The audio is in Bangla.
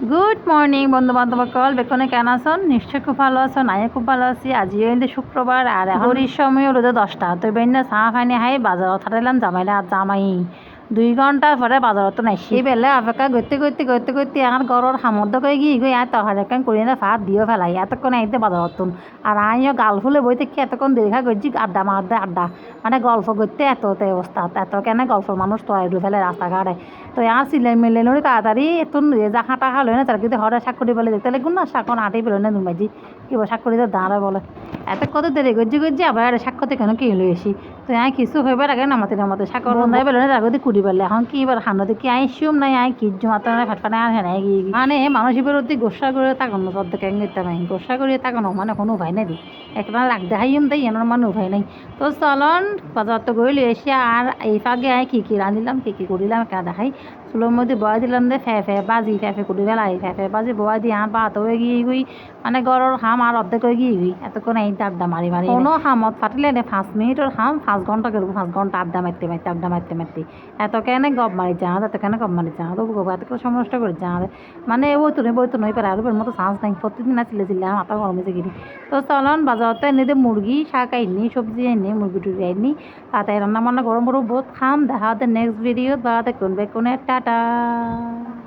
গুড মর্নিং বন্ধু বান্ধব কল বেকনে কেন আছেন? নিশ্চয় খুব ভালো আছেন আমিও খুব ভালো আছি। আজিও কিন্তু শুক্রবার আর এখন সময় রোদে দশটা। তো বেন চাহ খাইনি হাই বাজারত হারাইলাম জামাইলে আর জামাই। দুই ঘণ্টার পরে বাজারত নাই সেই বেলে অপেক্ষা করতে করতে করতে করতে আমার ঘরের সামর্থ্য করে গিয়ে গিয়ে আর তরকারি একখান করি না ভাত দিও ফেলাই এতক্ষণ আইতে বাজারত আর আমিও গাল ফুলে বইতে কি এতক্ষণ দীর্ঘা করছি আড্ডা মারতে আড্ডা। মানে গল্প করতে এত অবস্থা এত কেন গল্প মানুষ তো আইডু ফেলে রাস্তাঘাটে তো আর সিলাই মিলে নড়ি তাড়াতাড়ি এতন যা হাঁটা খালো না তার কিন্তু হরে সাক্ষরি বলে দেখতে লাগুন না সাক্ষর আটেই পেল না দুমাজি কি বলে সাক্ষরিতে দাঁড়া বলে। এত কত দেরি করছি করছি আবার সাক্ষরতে কেন কি লই আসি তো আই কিছু হইবার আগে নামাতে নামাতে সাক্ষর বন্ধাই পেল না তার কুড়ি পেলে এখন কি এবার হান্ডতে কি আই শিউম নাই আই কি জমাতে না ফাটফাটে আর হেনাই গিয়ে মানে মানুষের প্রতি গোসা করে তাকানো কেন নিতে পাই গোসা করে তাকানো মানে কোনো উপায় নাই দি একটা লাগ দেখাইম তাই এনার মানে উপায় নাই। তো চলন বাজার তো গইলি এসে আর এই ফাঁকে আই কি কি রাঁধিলাম কি কি করিলাম একটা দেখাই। চুলোর মধ্যে বয়া দিলাম দে ফে ফে বাজি ফে ফে কুড়ি বেলাই ফে ফে বাজি বয়া দিয়ে হাঁ বাত হয়ে গিয়ে গই মানে গরর হাম আর অর্ধেক হয়ে গিয়ে গই এতক্ষণ এই আড্ডা মারি মারি। কোনো হামত ফাটিলে নে পাঁচ মিনিটের হাম পাঁচ ঘণ্টা করব পাঁচ ঘণ্টা আড্ডা মারতে মারতে আড্ডা মারতে মারতে। এত কেন গপ মারি যা এত কেন গপ মারি যা তো গপ এত করে সমস্যা করে যা মানে ওই তো নেই বই তো নই পারে আর মতো চান্স নাই। প্রতিদিন আসলে ছিলে মাথা গরম হয়েছে গিরি। তো চলন বাজারতে এনে দে মুরগি শাক আইনি সবজি আইনি মুরগি টুরগি আইনি। তাতে রান্না বান্না গরম গরম বহুত খাম। দেখা হতে নেক্সট ভিডিও কোনবে কোনে টাটা।